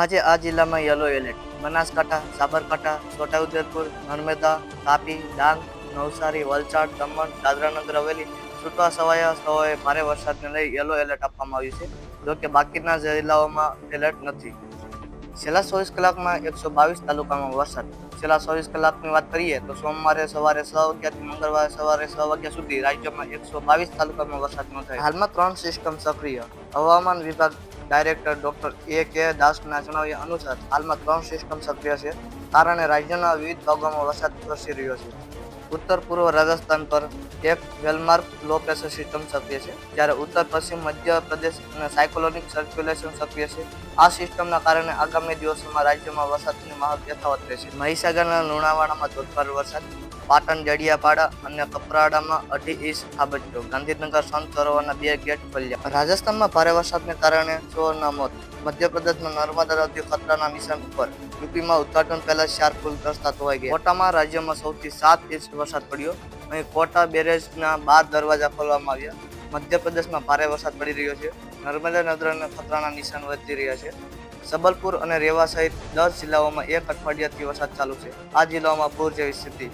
આજે આ જિલ્લામાં યલો એલર્ટ. બનાસકાંઠા, સાબરકાંઠા, છોટાઉદેપુર, નર્મદા, તાપી, ડાંગ, નવસારી, વલસાડ, દમણ, દાદરાનગર હવેલી છૂટા સવાયા સ્થળોએ ભારે વરસાદને લઈ યલો એલર્ટ આપવામાં આવ્યું છે જોકે બાકીના જિલ્લાઓમાં એલર્ટ નથી. છેલ્લા ચોવીસ કલાકમાં એકસો બાવીસ તાલુકામાં વરસાદ. છેલ્લા ચોવીસ કલાકની વાત કરીએ તો સોમવારે સવારે છ વાગ્યાથી મંગળવારે સવારે છ વાગ્યા સુધી રાજ્યમાં એકસો બાવીસ તાલુકામાં વરસાદ નોંધાયો. હાલમાં ત્રણ સિસ્ટમ સક્રિય. હવામાન વિભાગ ડાયરેક્ટર ડોક્ટર એ કે દાસના જણાવ્યા અનુસાર હાલમાં ત્રણ સિસ્ટમ સક્રિય છે, કારણે રાજ્યના વિવિધ ભાગોમાં વરસાદ વરસી રહ્યો છે. ઉત્તર પૂર્વ રાજસ્થાન પર એક વેલમાર્ક લો પ્રેશર સિસ્ટમ સક્રિય છે, જ્યારે ઉત્તર પશ્ચિમ મધ્ય પ્રદેશ અને સાયકોલોનિક સર્ક્યુલેશન સક્રિય છે. આ સિસ્ટમના કારણે આગામી દિવસોમાં રાજ્યમાં વરસાદની માહોલ યથાવત રહેશે. મહીસાગરના લુણાવાડામાં ધોધમાર વરસાદ, પાટણ જડિયાપાડા અને કપરાડામાં અઢી ઇંચ ખાબક્યો ગાંધીનગર સંત સરોવરના બે ગેટ ખોલ્યા. રાજસ્થાનમાં ભારે વરસાદને કારણે ચોરના મોત, મધ્યપ્રદેશમાં નર્મદા નદી ખતરાના નિશાન ઉપર, યુપીમાં ઉદઘાટન પહેલા ચાર પુલ રસ્તા ધોવાઈ ગયા. કોટામાં રાજ્યમાં સૌથી સાત ઇંચ વરસાદ પડ્યો. અહીં કોટા બેરેજના બાર દરવાજા ખોલવામાં આવ્યા. મધ્યપ્રદેશમાં ભારે વરસાદ પડી રહ્યો છે. નર્મદા નદીના ખતરાના નિશાન વધી રહ્યા છે. સબલપુર અને રેવા સહિત દસ જિલ્લાઓમાં એક અઠવાડિયાથી વરસાદ ચાલુ છે. આ જિલ્લાઓમાં પૂર જેવી સ્થિતિ.